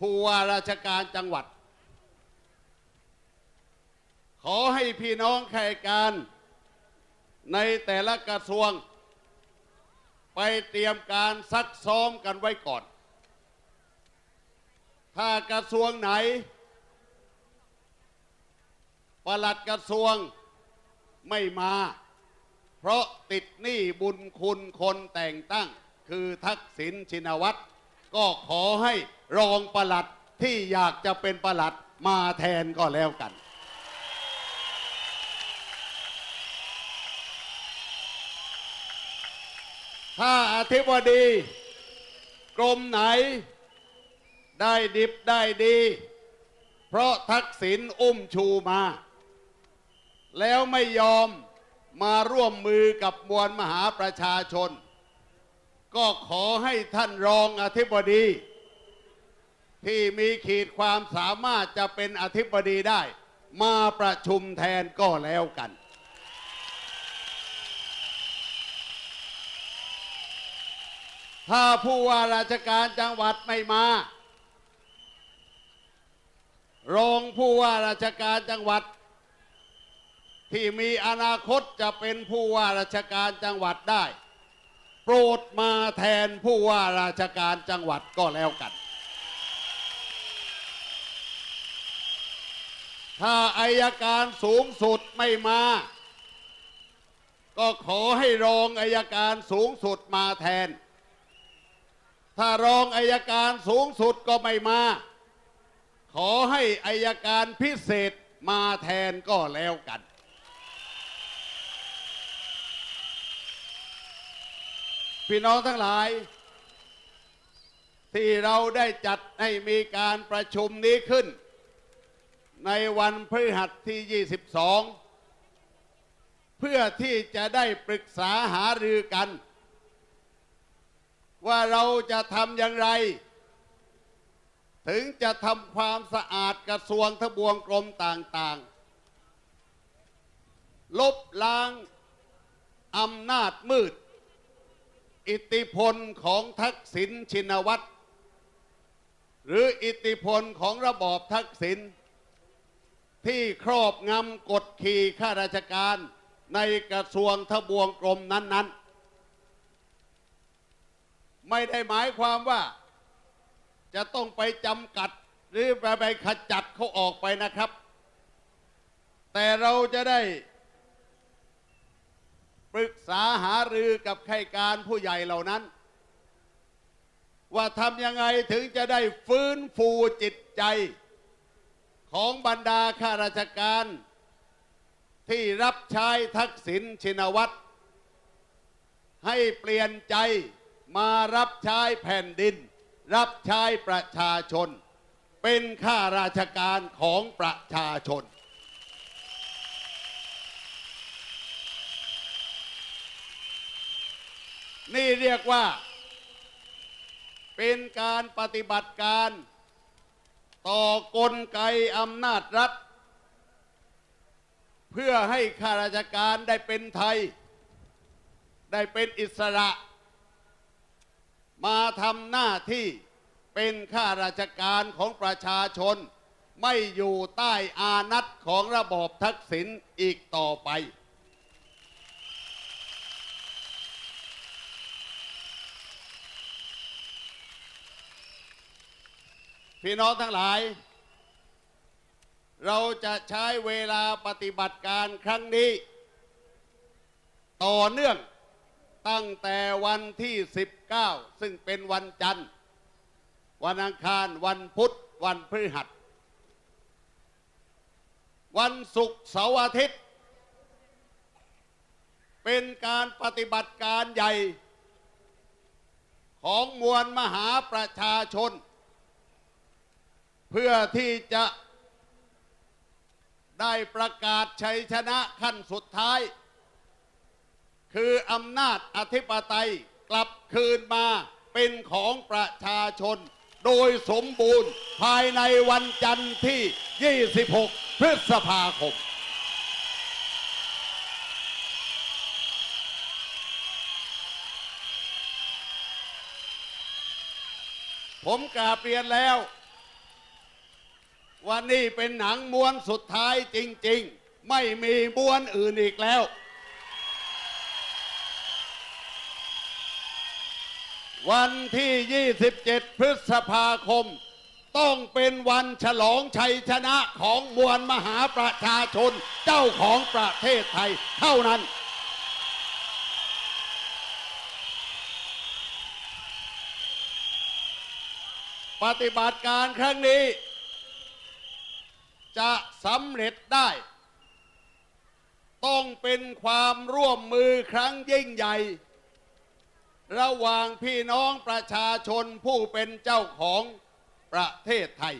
ผู้ว่าราชการจังหวัด ขอให้พี่น้องข้าราชการในแต่ละกระทรวง ไปเตรียมการซักซ้อมกันไว้ก่อน ถ้ากระทรวงไหนปลัดกระทรวงไม่มา เพราะติดหนี้บุญคุณคนแต่งตั้ง คือทักษิณชินวัตรก็ขอให้ รองประหลัดที่อยากจะเป็นประหลัดมาแทนก็แล้วกัน ถ้าอธิบดี กรมไหน ได้ดิบได้ดี เพราะทักษิณอุ้มชูมา แล้วไม่ยอมมาร่วมมือกับมวลมหาประชาชน ก็ขอให้ท่านรองอธิบดี ที่มีขีดความสามารถจะเป็นอธิบดีได้ มาประชุมแทนก็แล้วกัน ถ้าผู้ว่าราชการจังหวัดไม่มารองผู้ว่าราชการจังหวัด ที่มีอนาคตจะเป็นผู้ว่าราชการจังหวัดได้ โปรดมาแทนผู้ว่าราชการจังหวัดก็แล้วกัน ถ้าอายการสูงสุดไม่มา ก็ขอให้รองอายการสูงสุดมาแทน ถ้ารองอายการสูงสุดก็ไม่มา ขอให้อายการพิเศษมาแทนก็แล้วกัน พี่น้องทั้งหลาย ที่เราได้จัดให้มีการประชุมนี้ขึ้น ในวันพฤหัสที่ 22 เพื่อที่จะได้ปรึกษาหารือกัน ว่าเราจะทำอย่างไร ถึงจะทำความสะอาดกระทรวงทบวงกรมต่างๆ ลบล้างอำนาจมืด อิทธิพลของทักษิณชินวัตร หรืออิทธิพลของระบอบทักษิณ ที่ครอบงำกดขี่ข้าราชการในกระทรวงทบวงกรมนั้น ๆ ไม่ได้หมายความว่า จะต้องไปจำกัดหรือไปไปขจัดเขาออกไปนะครับ แต่เราจะได้ปรึกษาหารือกับข้าการผู้ใหญ่เหล่านั้น ว่าทำยังไงถึงจะได้ฟื้นฟูจิตใจ ของบรรดาข้าราชการ ที่รับใช้ทักษิณชินวัตร ให้เปลี่ยนใจมารับใช้แผ่นดิน รับใช้ประชาชน เป็นข้าราชการของประชาชน นี่เรียกว่า เป็นการปฏิบัติการ ต่อกลไกอำนาจรัฐ เพื่อให้ข้าราชการได้เป็นไทย ได้เป็นอิสระ มาทำหน้าที่เป็นข้าราชการของประชาชน ไม่อยู่ใต้อานัตของระบอบทักษิณอีกต่อไป พี่น้องทั้งหลาย เราจะใช้เวลาปฏิบัติการครั้งนี้ ต่อเนื่องตั้งแต่วันที่ 19 ซึ่งเป็นวันจันทร์ วันอังคารวันพุธ วันพฤหัส วันศุกร์เสาร์อาทิตย์ เป็นการปฏิบัติการใหญ่ ของมวลมหาประชาชน เพื่อที่จะได้ประกาศชัยชนะขั้นสุดท้าย คืออำนาจอธิปไตยกลับคืนมาเป็นของประชาชน โดยสมบูรณ์ภายในวันจันทร์ที่ 26 พฤษภาคมผมกราบเรียนแล้ว ว่านี่เป็นหนังม้วนสุดท้ายจริง ๆ ไม่มีม้วนอื่นอีกแล้ว วันที่ 27 พฤษภาคม ต้องเป็นวันฉลองชัยชนะของมวลมหาประชาชนเจ้าของประเทศไทยเท่านั้นปฏิบัติการครั้งนี้ จะสำเร็จได้ ต้องเป็นความร่วมมือครั้งยิ่งใหญ่ ระหว่างพี่น้องประชาชนผู้เป็นเจ้าของประเทศไทย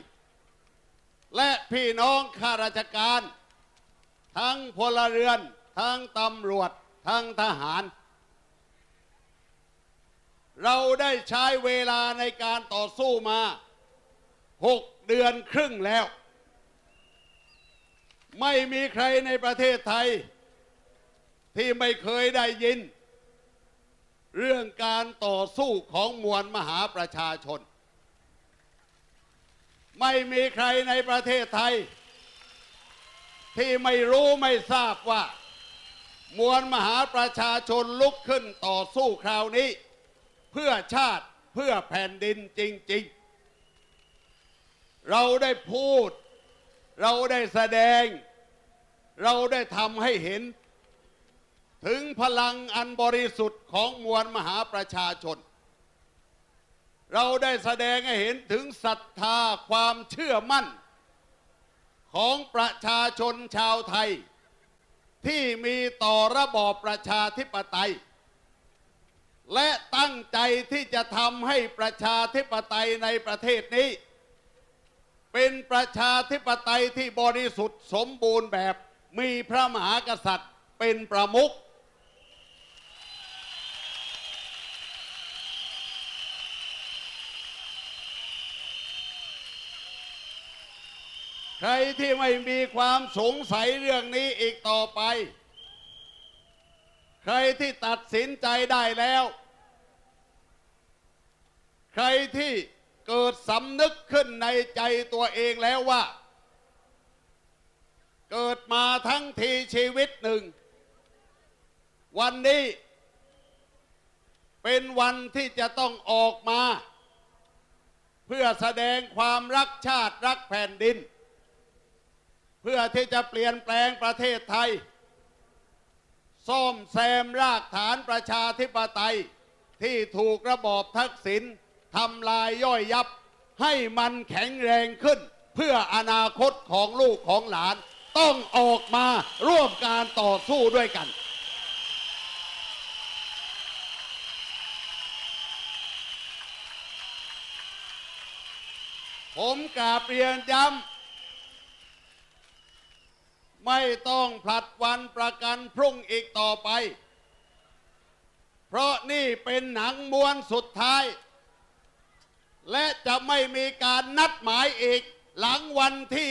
และพี่น้องข้าราชการ ทั้งพลเรือน ทั้งตำรวจ ทั้งทหาร เราได้ใช้เวลาในการต่อสู้มาหกเดือนครึ่งแล้ว ไม่มีใครในประเทศไทย ที่ไม่เคยได้ยิน เรื่องการต่อสู้ของมวลมหาประชาชน ไม่มีใครในประเทศไทย ที่ไม่รู้ไม่ทราบว่า มวลมหาประชาชนลุกขึ้นต่อสู้คราวนี้ เพื่อชาติเพื่อแผ่นดินจริง ๆ เราได้พูด เราได้แสดง เราได้ทำให้เห็น ถึงพลังอันบริสุทธิ์ของมวลมหาประชาชน เราได้แสดงให้เห็นถึงศรัทธาความเชื่อมั่น ของประชาชนชาวไทย ที่มีต่อระบอบประชาธิปไตย และตั้งใจที่จะทำให้ประชาธิปไตยในประเทศนี้ เป็นประชาธิปไตยที่บริสุทธิ์สมบูรณ์แบบมีพระมหากษัตริย์เป็นประมุขใครที่ไม่มีความสงสัยเรื่องนี้อีกต่อไป ใครที่ตัดสินใจได้แล้ว ใครที่ เกิดสำนึกขึ้นในใจตัวเองแล้วว่า เกิดมาทั้งทีชีวิตหนึ่ง วันนี้ เป็นวันที่จะต้องออกมา เพื่อแสดงความรักชาติรักแผ่นดิน เพื่อที่จะเปลี่ยนแปลงประเทศไทย ซ่อมแซมรากฐานประชาธิปไตยที่ถูกระบอบทักษิณ ทำลายย่อยยับ ให้มันแข็งแรงขึ้น เพื่ออนาคตของลูกของหลาน ต้องออกมาร่วมการต่อสู้ด้วยกัน ผมกราบเรียนย้ำไม่ต้องผลัดวันประกันพรุ่งอีกต่อไป เพราะนี่เป็นหนังม้วนสุดท้าย และจะไม่มีการนัดหมายอีก หลังวันที่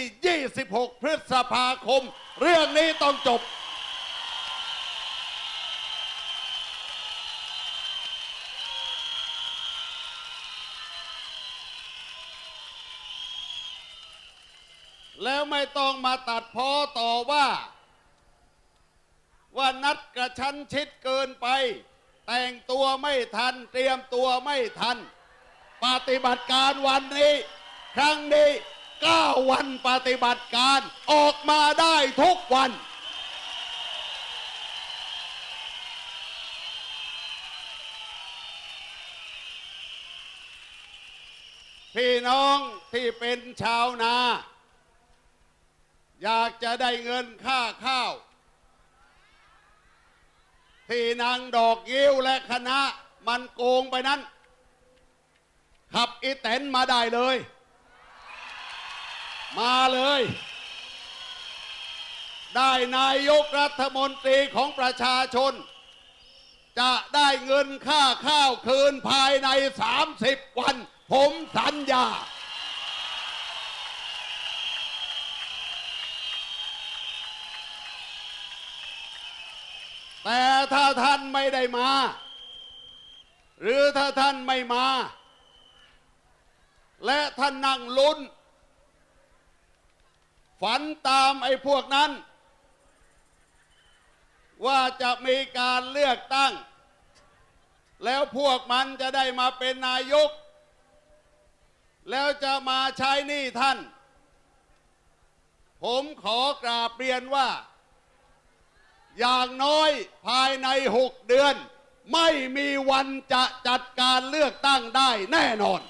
26 พฤษภาคม เรื่องนี้ต้องจบ แล้วไม่ต้องมาตัดพ้อต่อว่า ว่านัดกระชั้นชิดเกินไป แต่งตัวไม่ทัน เตรียมตัวไม่ทัน ปฏิบัติการวันนี้ ครั้งนี้9วันปฏิบัติการออกมาได้ทุกวัน พี่น้องที่เป็นชาวนา อยากจะได้เงินค่าข้าว ที่นางดอกยิ้วและคณะมันโกงไปนั้น ขับอีแตนมาได้เลย มาเลย ได้นายกรัฐมนตรีของประชาชน จะได้เงินค่าข้าวคืนภายใน 30 วัน ผมสัญญา แต่ถ้าท่านไม่ได้มา หรือถ้าท่านไม่มา และท่านนั่งลุ้น ฝันตามไอ้พวกนั้น ว่าจะมีการเลือกตั้ง แล้วพวกมันจะได้มาเป็นนายก แล้วจะมาใช้หนี้ท่าน ผมขอกราบเรียนว่า อย่างน้อยภายในหกเดือน ไม่มีวันจะจัดการเลือกตั้งได้แน่นอน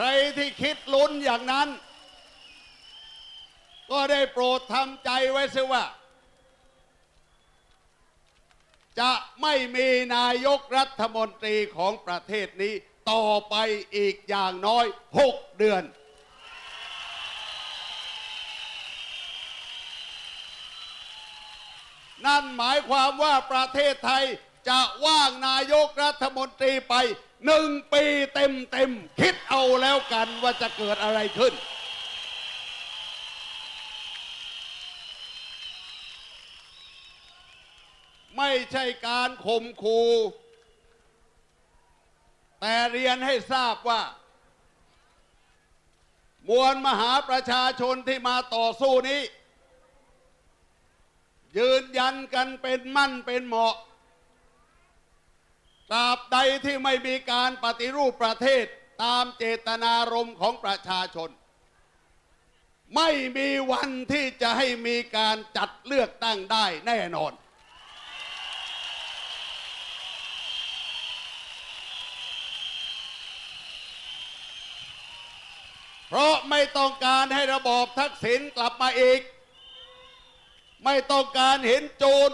ใครที่คิดลุ้นอย่างนั้น ก็ได้โปรดทำใจไว้เสียว่า จะไม่มีนายกรัฐมนตรีของประเทศนี้ต่อไปอีกอย่างน้อย 6 เดือน นั่นหมายความว่าประเทศไทยจะว่างนายกรัฐมนตรีไป หนึ่งปีเต็มเต็มคิดเอาแล้วกันว่าจะเกิดอะไรขึ้น ไม่ใช่การข่มขู่แต่เรียนให้ทราบว่า มวลมหาประชาชนที่มาต่อสู้นี้ ยืนยันกันเป็นมั่นเป็นเหมาะ ตราบใดที่ไม่มีการปฏิรูปประเทศตามเจตนารมณ์ของประชาชน ไม่มีวันที่จะให้มีการจัดเลือกตั้งได้แน่นอน เพราะไม่ต้องการให้ระบอบทักษิณกลับมาอีก ไม่ต้องการเห็นโจร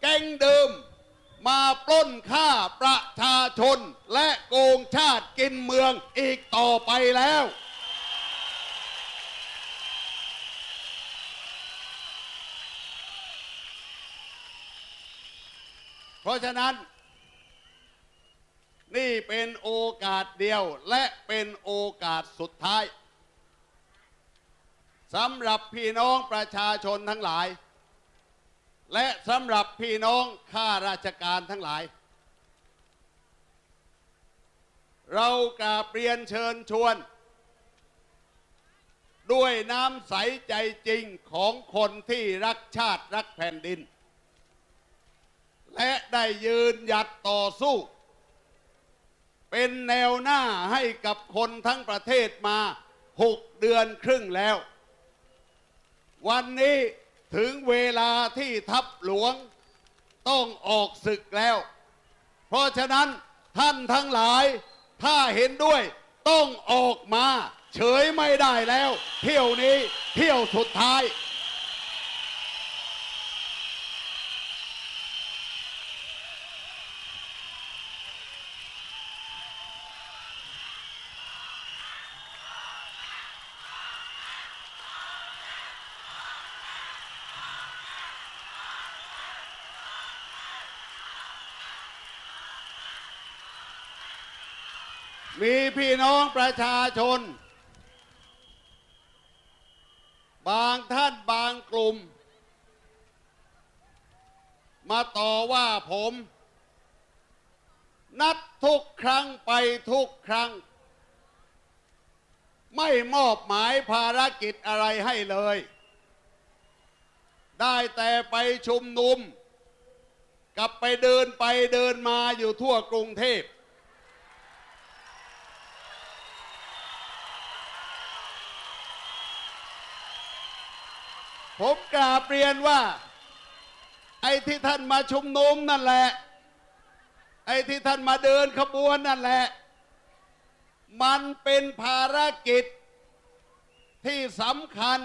แก๊งเดิม มาปล้นฆ่าประชาชน และโกงชาติกินเมืองอีกต่อไปแล้ว เพราะฉะนั้น นี่เป็นโอกาสเดียวและเป็นโอกาสสุดท้ายสำหรับพี่น้องประชาชนทั้งหลาย และสำหรับพี่น้องข้าราชการทั้งหลาย เรากราบเรียนเชิญชวน ด้วยน้ำใสใจจริงของคนที่รักชาติรักแผ่นดิน และได้ยืนหยัดต่อสู้ เป็นแนวหน้าให้กับคนทั้งประเทศมาหกเดือนครึ่งแล้ว วันนี้ ถึงเวลาที่ทัพหลวงต้องออกศึกแล้ว เพราะฉะนั้นท่านทั้งหลายถ้าเห็นด้วยต้องออกมา เฉยไม่ได้แล้ว เที่ยวนี้เที่ยวสุดท้าย มีพี่น้องประชาชน บางท่านบางกลุ่ม มาต่อว่าผม นัดทุกครั้งไปทุกครั้ง ไม่มอบหมายภารกิจอะไรให้เลย ได้แต่ไปชุมนุม กับไปเดินไปเดินมาอยู่ทั่วกรุงเทพ ผมกราบเรียนว่า ไอ้ที่ท่านมาชุมนุมนั่นแหละ ไอ้ที่ท่านมาเดินขบวนนั่นแหละ มันเป็นภารกิจที่สำคัญ